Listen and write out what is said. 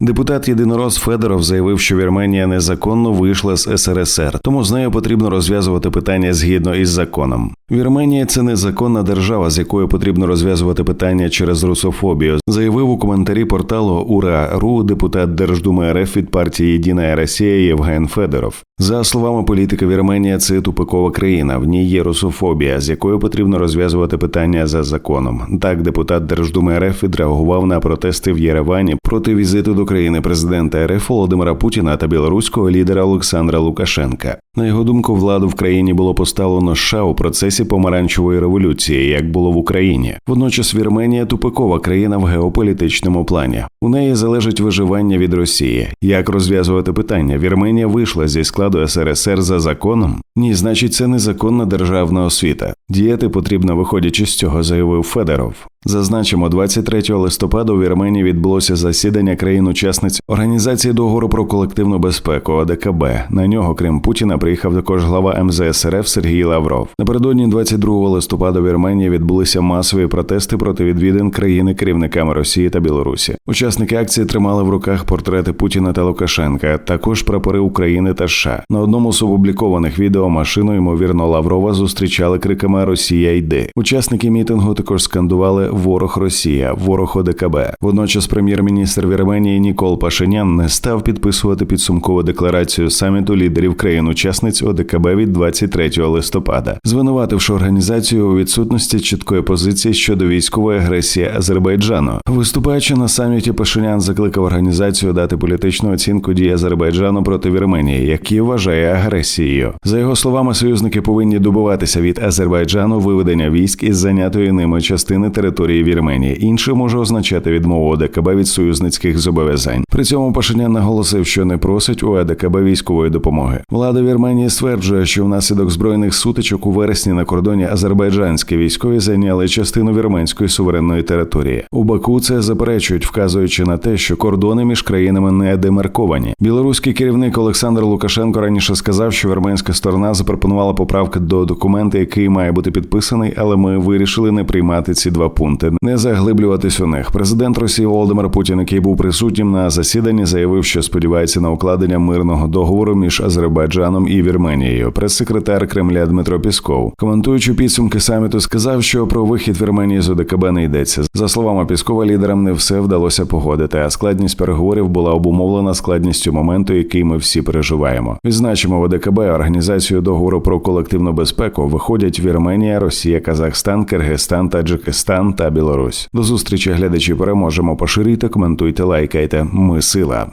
Депутат єдинорос Федоров заявив, що Вірменія незаконно вийшла з СРСР, тому з нею потрібно розв'язувати питання згідно із законом. Вірменія це незаконна держава, з якою потрібно розв'язувати питання через русофобію, заявив у коментарі порталу Ура.ру депутат Держдуми РФ від партії Єдина Росія Євген Федоров. За словами політика, Вірменія це тупикова країна. В ній є русофобія, з якою потрібно розв'язувати питання за законом. Так, депутат Держдуми РФ відреагував на протести в Єревані проти візиту до країни президента РФ Володимира Путіна та білоруського лідера Олександра Лукашенка. На його думку, владу в країні було поставлено США у процесі помаранчевої революції, як було в Україні. Водночас Вірменія тупикова країна в геополітичному плані. У неї залежить виживання від Росії. Як розв'язувати питання? Вірменія вийшла зі складу СРСР за законом? Ні, значить, це незаконна державна освіта. Діяти потрібно, виходячи з цього, заявив Федоров. Зазначимо, 23 листопада у Вірменії відбулося засідання країн-учасниць Організації договору про колективну безпеку ОДКБ. На нього, крім Путіна, приїхав також глава МЗС РФ Сергій Лавров. Напередодні 22 листопада в Вірменії відбулися масові протести проти відвідин країни керівниками Росії та Білорусі. Учасники акції тримали в руках портрети Путіна та Лукашенка, також прапори України та США. На одному з опублікованих відео машину ймовірно Лаврова зустрічали криками Росія йди. Учасники мітингу також скандували Ворог Росія, ворог ОДКБ. Водночас, прем'єр-міністр Вірменії Нікол Пашинян не став підписувати підсумкову декларацію саміту лідерів країн-учасниць ОДКБ від 23 листопада, звинувативши організацію у відсутності чіткої позиції щодо військової агресії Азербайджану. Виступаючи на саміті, Пашинян закликав організацію дати політичну оцінку дій Азербайджану проти Вірменії, які вважає агресією. За його словами, союзники повинні добуватися від Азербайджану виведення військ із зайнятої ними частини території Вірменії. Інше може означати відмову ОДКБ від союзницьких зобов'язань. При цьому Пашинян наголосив, що не просить у ОДКБ військової допомоги. Влада Вірменії стверджує, що внаслідок збройних сутичок у вересні на кордоні азербайджанські військові зайняли частину вірменської суверенної території. У Баку це заперечують, вказуючи на те, що кордони між країнами не демарковані. Білоруський керівник Олександр Лукашенко раніше сказав, що вірменська сторона запропонувала поправки до документа, який має бути підписаний, але ми вирішили не приймати ці два пункти, не заглиблюватись у них. Президент Росії Володимир Путін, який був присутнім на засіданні, заявив, що сподівається на укладення мирного договору між Азербайджаном і Вірменією. Прес-секретар Кремля Дмитро Пісков, коментуючи підсумки саміту, сказав, що про вихід Вірменії з ОДКБ не йдеться. За словами Піскова, лідерам не все вдалося погодити, а складність переговорів була обумовлена складністю моменту, який ми всі переживаємо. Відзначимо в ОДКБ організацію договору про колективну безпеку виходять Вірменія, Росія, Казахстан, Киргизстан, Таджикистан та Білорусь. До зустрічі глядачі переможемо. Поширюйте, коментуйте, лайкайте. Ми сила.